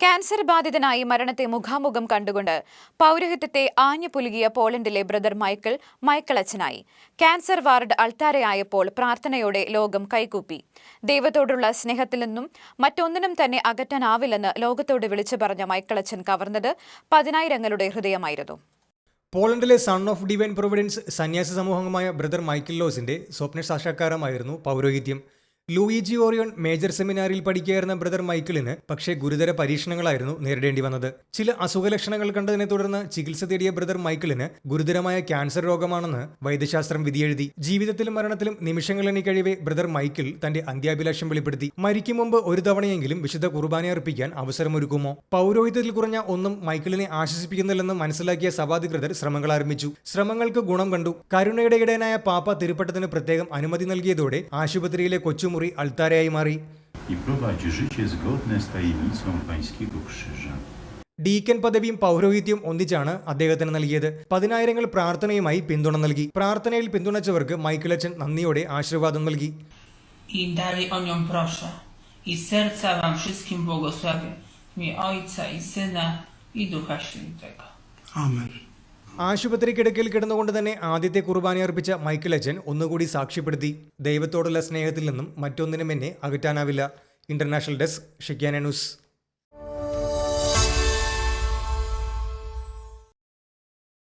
Cancer ബാധിതനായി മരണത്തെ മുഖാമുഖം കണ്ടുകൊണ്ട് പൗരോഹിത്യത്തെ ആഞ്ഞു പുലുകിയ പോളണ്ടിലെ ബ്രദർ മൈക്കിൾ മൈക്കിൾ അച്ഛനായി. ക്യാൻസർ വാർഡ് അൾത്താരയായപ്പോൾ പ്രാർത്ഥനയോടെ ലോകം കൈകൂപ്പി. ദൈവത്തോടുള്ള സ്നേഹത്തിൽ നിന്നും മറ്റൊന്നിനും തന്നെ അകറ്റാനാവില്ലെന്ന് ലോകത്തോട് വിളിച്ചു പറഞ്ഞ മൈക്കിൾ അച്ഛൻ കവർന്നത് പതിനായിരങ്ങളുടെ ഹൃദയമായിരുന്നു. പോളണ്ടിലെ സൺ ഓഫ് ഡിവൈൻ പ്രൊവിഡൻസ് സന്യാസി സമൂഹമായ ബ്രദർ മൈക്കിൾ ലോസിന്റെ സ്വപ്ന സാക്ഷാത്കാരമായിരുന്നു പൗരോഹിത്യം. ലൂയിജി ഓറിയോൺ മേജർ സെമിനാറിൽ പഠിക്കുകയായിരുന്ന ബ്രദർ മൈക്കിളിന് പക്ഷേ ഗുരുതര പരീക്ഷണങ്ങളായിരുന്നു നേരിടേണ്ടി വന്നത്. ചില അസുഖലക്ഷണങ്ങൾ കണ്ടതിനെ തുടർന്ന് ചികിത്സ തേടിയ ബ്രദർ മൈക്കിളിന് ഗുരുതരമായ ക്യാൻസർ രോഗമാണെന്ന് വൈദ്യശാസ്ത്രം വിധിയെഴുതി. ജീവിതത്തിലും മരണത്തിലും നിമിഷങ്ങൾ എണ്ണി കഴിയവേ ബ്രദർ മൈക്കിൾ തന്റെ അന്ത്യാഭിലാഷം വെളിപ്പെടുത്തി. മരിക്കും മുമ്പ് ഒരു തവണയെങ്കിലും വിശുദ്ധ കുർബാന അർപ്പിക്കാൻ അവസരമൊരുക്കുമോ? പൗരോഹിത്യത്തിൽ കുറഞ്ഞ ഒന്നും മൈക്കിളിനെ ആശ്വസിപ്പിക്കുന്നില്ലെന്ന് മനസ്സിലാക്കിയ സഭാധികൃതർ ശ്രമങ്ങൾ ആരംഭിച്ചു. ശ്രമങ്ങൾക്ക് ഗുണം കണ്ടു. കരുണയുടെ ഇടയനായ പാപ്പ തിരുപ്പട്ടത്തിന് പ്രത്യേകം അനുമതി നൽകിയതോടെ ആശുപത്രിയിലെ കൊച്ചുമുറി അൾത്താരയായി മാറി i prowadzi życie zgodne z tajemnicą Pańskiego Krzyża. Deacon പദവിയും പൗരോഹിത്യവും ഒന്നിച്ചാണ് അദ്ദേഹത്തിന് നൽകിയത് പതിനായിരങ്ങൾ പ്രാർത്ഥനയുമായി പിന്തുണ നൽകി പ്രാർത്ഥനയിൽ പിന്തുണച്ചവർക്ക് മൈക്കിളച്ചൻ നന്ദിയോടെ ആശീർവാദം നൽകി I dalej proszę. I serca wam wszystkim błogosławię. W Ojca i Syna i Ducha Świętego. Amen. ആശുപത്രി കിടക്കയിൽ കിടന്നുകൊണ്ട് തന്നെ ആദ്യത്തെ കുർബാന അർപ്പിച്ച മൈക്കിൾ അച്ഛൻ ഒന്നുകൂടി സാക്ഷ്യപ്പെടുത്തി. ദൈവത്തോടുള്ള സ്നേഹത്തിൽ നിന്നും മറ്റൊന്നിനും എന്നെ അകറ്റാനാവില്ല. International desk Shekinah news.